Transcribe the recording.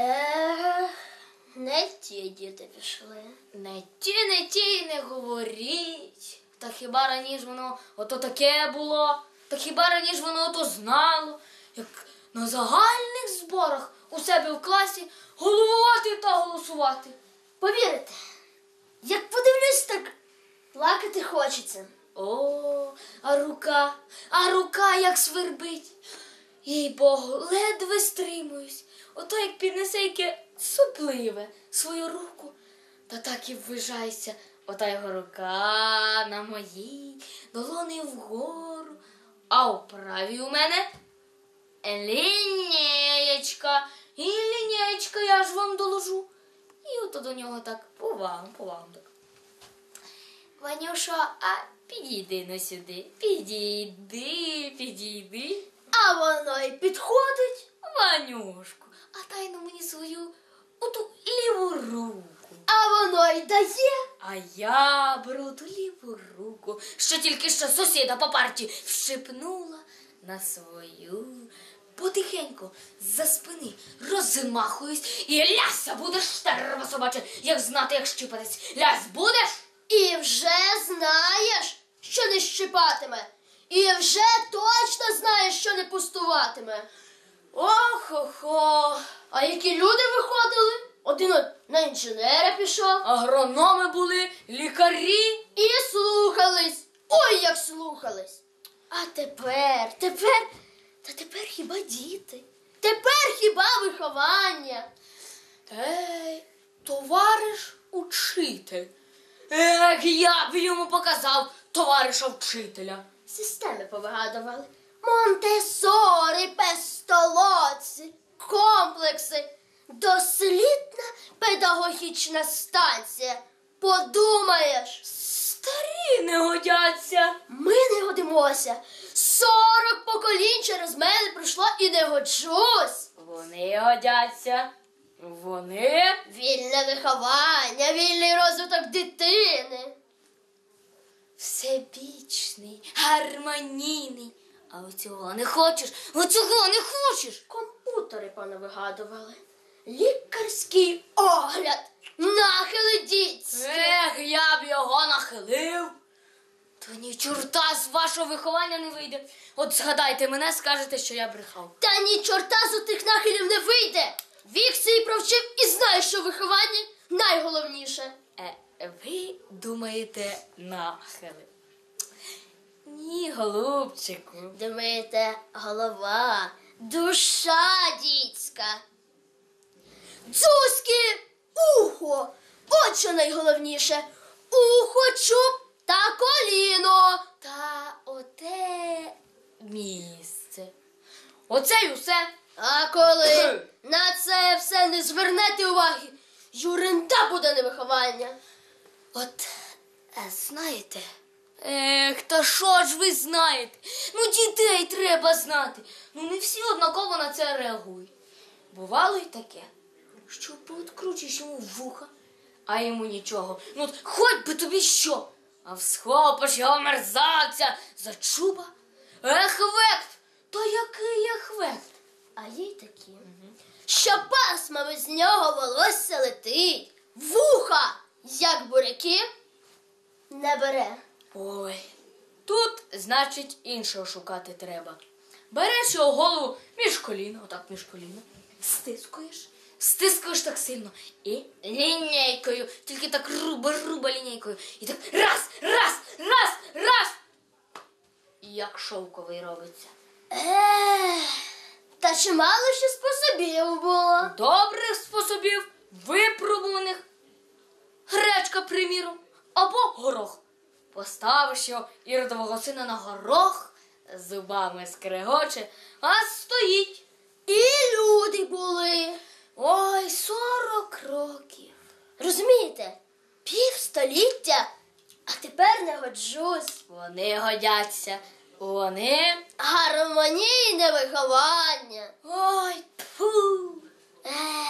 Е, не ті діти пішли. Не ті, не ті й не говоріть. Та хіба раніше воно ото таке було, та хіба раніше воно ото знало, як на загальних зборах у себе в класі головувати та голосувати. Повірите, як подивлюсь, так плакати хочеться. О, а рука, а рука як свербить. Їй Богу, ледве стримуюсь. Ото як піднесе яке сопливе свою руку, та так і ввижається ота його рука на моїй, долони вгору, а у правій у мене лінієчка. І лінієчка я ж вам доложу. І ото до нього так по вам, так. Ванюшо, а підійди на сюди. Підійди, підійди. А воно й підходить. Ванюшку, а дай на мені свою оту ліву руку. А воно й дає. А я беру ту ліву руку, що тільки що сусіда по парті вщипнула на свою. Потихеньку за спини розмахуюсь і ляся будеш стерва собаче, як знати, як щипатись. Лясь будеш? І вже знаєш, що не щипатиме. І вже точно знаєш, що не пустуватиме. Ох-хо-хо. А які люди виходили? Один на інженера пішов Агрономи були, лікарі. і слухались. Ой, як слухались. А тепер, тепер, та тепер хіба діти? Тепер хіба виховання? Ей, товариш учитель. Ех, я б йому показав товариша вчителя. Системи повигадували. Монтесори, пестолоці, комплекси, дослідна педагогічна станція. Подумаєш, Старі не годяться. ми не годимося. Сорок поколінь через мене пройшло і не годжусь. Вони годяться. Вони. Вільне виховання, вільний розвиток дитини. Всебічний, гармонійний. А оцього не хочеш, оцього не хочеш. Комп'ютери понавигадували. Лікарський огляд. Нахили дітські. Ех, я б його нахилив. То ні чорта з вашого виховання не вийде. От згадайте мене, скажете, що я брехав. Та ні чорта з тих нахилів не вийде. Вік свій провчив і знає, що виховання найголовніше. Е, ви думаєте нахили? Ні, голубчику. Думаєте, голова, душа дітська. Дзузьки, ухо. От що найголовніше. Ухо, чуб та коліно. Та оте місце. Оце й усе. А коли на це все не звернете уваги, юренда буде невиховання. От, е, знаєте. Ех, та що ж ви знаєте? Ну, дітей треба знати. Ну, не всі однаково на це реагують. Бувало й таке, що пооткручиш йому вуха, а йому нічого. Ну, от хоч би тобі що. А всхопиш його мерзавця за чуба. Ехвект! То який ехвект? А є й такі, що пасмами з нього волосся летить, вуха, як буряки, не бере. Ой, тут, значить, іншого шукати треба. Береш його голову між коліна, отак між коліна, стискуєш, стискуєш так сильно і лінійкою, тільки так руба-руба лінійкою. І так раз, раз, раз, раз. І як шовковий робиться. Ех, та чимало ще способів було. Добрих способів, випробуваних. Гречка, приміром, або горох. Поставиш його іродового сина на горох, зубами скрегоче, а стоїть. І люди були. Ой, сорок років. Розумієте, півстоліття, а тепер не годжусь. Вони годяться. Вони. Гармонійне виховання. Ой, тьфу. Ех,